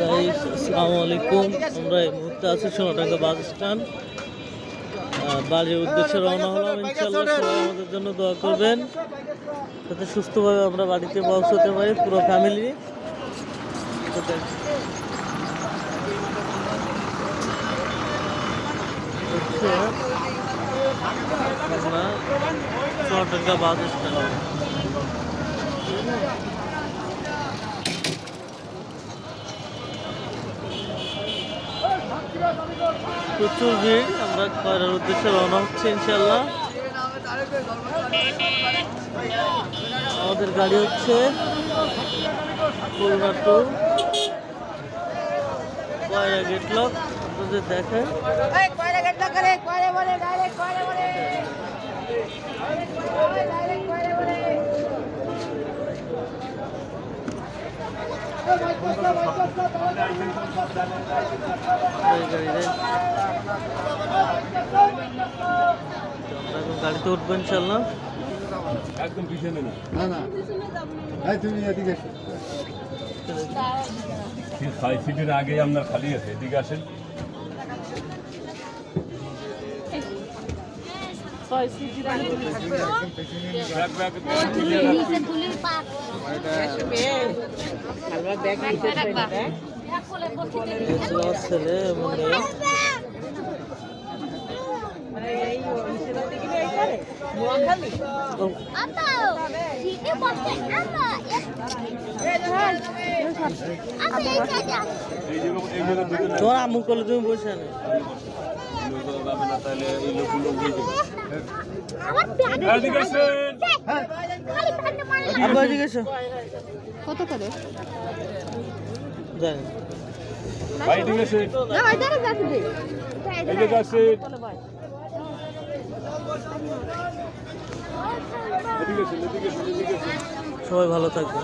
Guys আসসালামু আলাইকুম। আমরা এই মুহূর্তে আছি সোনাটাঙ্গা বাস স্ট্যান্ড। বাড়ির উদ্দেশ্যে রওনা হলাম। ইনশাল্লাহ সবাই আমাদের জন্য দোয়া করবেন। যাতে সুস্থভাবে আমরা বাড়িতে পৌঁছতে পারি, পুরো ফ্যামিলি আমরা সোনাটাঙ্গা বাস স্ট্যান্ড। প্রচুর ভিড়, আমরা কয়রার উদ্দেশ্যে রওনা হচ্ছে ইনশাল্লাহ আমাদের গাড়ি হচ্ছে খুলনা টু আপনাদের দেখেন এই কয়রা গেট না করে কয়রা বলে ডাইরেক্ট কয়রা বলে ডাইরেক্ট কয়রা বলে এই গাড়িতে উঠবো ইনশাল্লাহ একদম পিছনে না না। তুমি এদিকে আগেই আপনার খালি আছে এদিকে আসেন। ব্যাগ ব্যাগ নিচে তুলির পাক রাখবা কোলে বসিতে এই হচ্ছে আমার ছেলে এবং মেয়ে ও, আতা ঠিকই বসে আমা আতা এই কাজা এই যে। এই জায়গা দুটো না তোমার আম্মু করলে তুমি বসে যাবে না তাহলে এই লোকগুলো এসো কত করে? ভাই এদিকে আসেন না ভাই দাঁড়া যাচ্ছে দে এদিকে আসেন এদিকে এদিকে এদিকে সবাই ভালো থাকবে